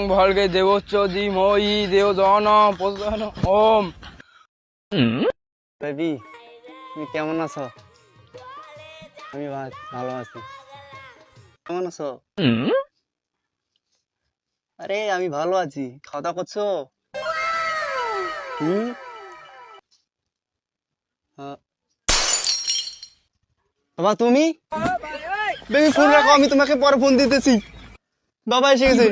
বর্ণং ভর্গে দেবচ্চ ধীমহি দেব জন প্রচোদয়াৎ ওম baby তুমি কেমন আছো? আমি ভালো আছি। কেমন আছো? আরে আমি ভালো আছি। খাওয়া দাওয়া করছ? হুম। বাবা তুমি? বেবি ফোন রাখো আমি তোমাকে পরে ফোন দিতেছি। বাবা এসে গেছে।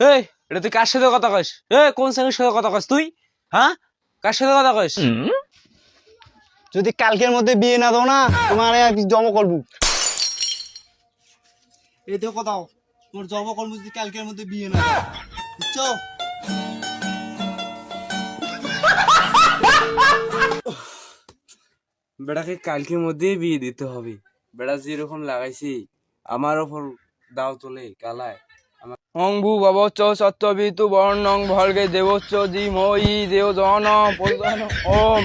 এই এটা তুই কার সাথে কথা এ কোন সাথে কথা কইস তুই? হ্যাঁ? কার সাথে কথা কইস? যদি কালকের মধ্যে বিয়ে না দাও না তোমার জমা করব? কোথাও তোর জমা করব যদি কালকের মধ্যে বিয়ে না দাও। বুঝছ? বেড়াকে কালকের মধ্যে বিয়ে দিতে হবে। বেড়া যেরকম লাগাইছি আমার ওপর দাও তোলে কালায়। ওং ভূ ভবচ্চ সত্যবিতু বর্ণং ভর্গে দেবচ্চ ধীমহি দেব জন ওম।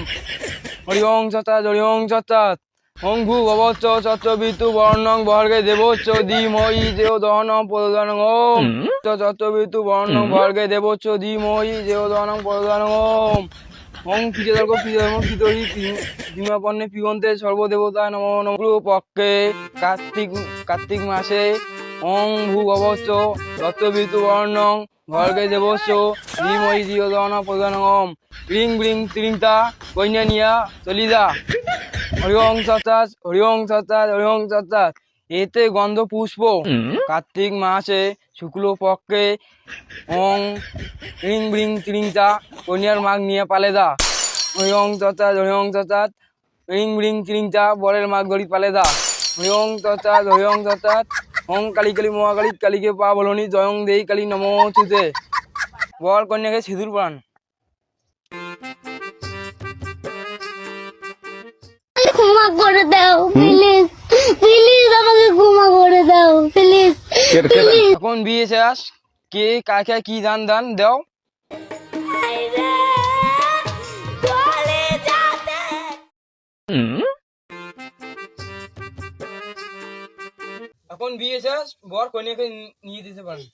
হরি ওং তৎসাৎ হরি ওং তৎসাৎ ওং ভূ ভবচ্চ সত্যবিতু বর্ণং ভর্গে দেবচ্চ ধীমহি দেব জন প্রচোদয়াৎ ওম সত্যবিতু বর্ণং ভর্গে দেবচ্চ ধীমহি দেব জন প্রচোদয়াৎ ওম। ওং পিজদর্গ পিজধর্ম পিতরি বিমাপন্নে পিবন্তে সর্বদেবতা নম নম। পক্ষে কার্তিক কার্তিক মাসে ওং ভূগবস্য দত্তবিতু বর্ণং ভর্গে দেবস্য ধীমহি দিয়োদন প্রধান ওম রিং ব্রিং ত্রিংতা কন্যা নিয়া চলিদা। হরি সত্তাস হরি সত্তাস হরি সত্তাস। এতে গন্ধ পুষ্প কার্তিক মাসে শুক্ল পক্ষে ওং রিং ব্রিং ত্রিংতা কন্যার মাগ নিয়ে পালেদা। হরি তত্তাৎ হরি ওং তত্তাৎ রিং ব্রিং ত্রিংতা বরের মাগ ধরি পালেদা। হরি তত্তাৎ হরি ওং ওং কালী কালী মহাকালী কালীকে পা বলনি জয়ং দেই কালী নম চুতে। বর কন্যাকে সিঁদুর পান ক্ষমা করে দাও প্লিজ প্লিজ আমাকে ক্ষমা করে দাও প্লিজ এখন বিয়ে শেষ কে কাকে কি দান দান দাও। আপন বিয়েছে শেষ বর কন্যাকে নিয়ে দিতে পারেন